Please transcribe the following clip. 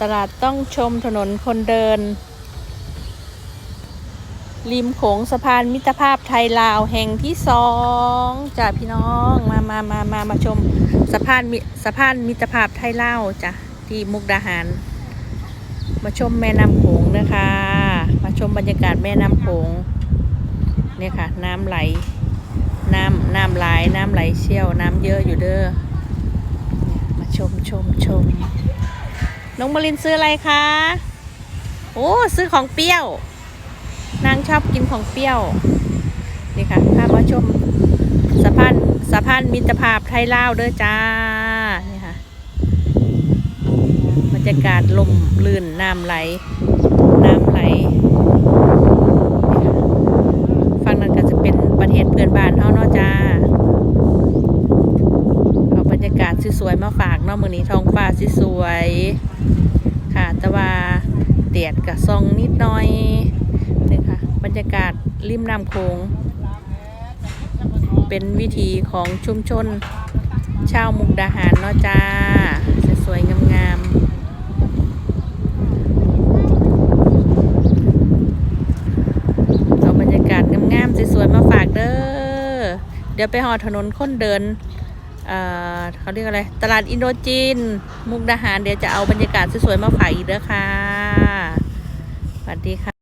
ตลาดต้องชมถนนคนเดิน ริมโขงสะพานมิตรภาพไทยลาวแห่งที่สองจ้ะพี่น้องมามามามามาชมสะพานมิสะพานมิตรภาพไทยลาวจ้ะที่มุกดาหาร มาชมแม่น้ำโขงนะคะ มาชมบรรยากาศแม่น้ำโขงเนี่ยค่ะ น้ำไหล น้ำน้ำไหลน้ำไหลเชี่ยวน้ำเยอะอยู่เด้อมาชมชมชม น้องมารินซื้ออะไรคะ โอ้ซื้อของเปรี้ยว นางชอบกินของเปรี้ยว นี่ค่ะพามาชมสะพานสะพานมิตรภาพไทยลาวเด้อจ้า นี่ค่ะบรรยากาศลมลื่นน้ำไหล น้ำไหลนี่ค่ะฝั่งนั้นก็จะเป็นประเทศเพื่อนบ้านเฮาเนาะจ้า รยากาศสวยๆมาฝากเนาะมื้อนี้ท้องฟ้าสวยๆค่ะ แต่ว่าแดดกะซองนิดหน่อยนี่ค่ะ บรรยากาศริมน้ำโขงเป็นวิถีของชุมชน ชาวมุกดาหารเนาะจ้า สวยๆงามๆเอาบรรยากาศงามๆสวยๆมาฝากเด้อ เดี๋ยวไปหอถนนคนเดิน เขาเรียกอะไร ตลาดอินโดจีน มุกดาหารเดี๋ยวจะเอาบรรยากาศสวยๆมาฝากอีกเด้อค่ะสวัสดีค่ะ